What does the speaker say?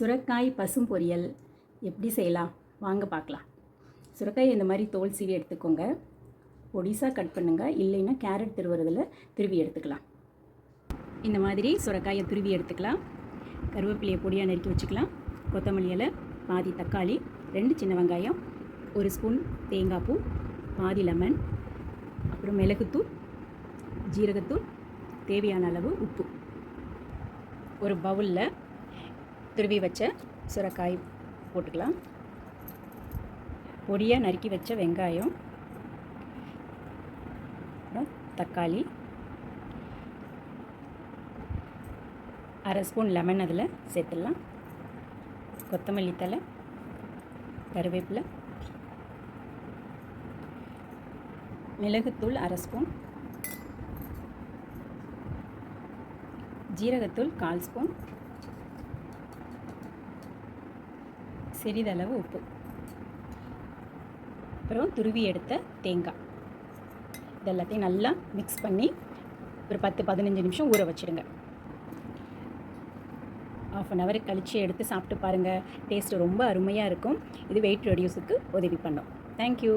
சுரக்காய் பசும் பொரியல். எப்படி செய்யலாம்? வாங்க பார்க்கலாம். சுரக்காய் இந்த மாதிரி தோல் சீவி எடுத்துக்கோங்க. பொடிசாக கட் பண்ணுங்கள் இல்லைன்னா கேரட் திருவுறதில் திருவி எடுத்துக்கலாம். இந்த மாதிரி சுரக்காயை துருவி எடுத்துக்கலாம். கருவேப்பிலையை பொடியாக நறுக்கி வச்சுக்கலாம். கொத்தமல்லி இலை பாதி தக்காளி ரெண்டு சின்ன வெங்காயம் ஒரு ஸ்பூன் தேங்காய் பூ பாதி லெமன் அப்புறம் மிளகுத்தூள் ஜீரகத்தூள் தேவையான அளவு உப்பு. ஒரு பவுலில் துருவி வச்ச சுரக்காய் போட்டுக்கலாம். பொடியாக நறுக்கி வச்ச வெங்காயம். அப்புறம் தக்காளி. அரை ஸ்பூன் லெமன் அதில் சேர்த்துடலாம். கொத்தமல்லி தலை கருவேப்பிலை. மிளகுத்தூள் அரை ஸ்பூன். ஜீரகத்தூள் கால் ஸ்பூன். சிறிதளவு உப்பு. அப்புறம் துருவி எடுத்த தேங்காய். இதெல்லாத்தையும் நல்லா மிக்ஸ் பண்ணி ஒரு பத்து பதினஞ்சு நிமிஷம் ஊற வச்சுடுங்க. ஆஃப் அன் ஹவர் கழித்து எடுத்து சாப்பிட்டு பாருங்கள் டேஸ்ட்டு ரொம்ப அருமையாக இருக்கும். இது வெயிட் ரெடியூஸுக்கு உதவி பண்ணும். தேங்க்யூ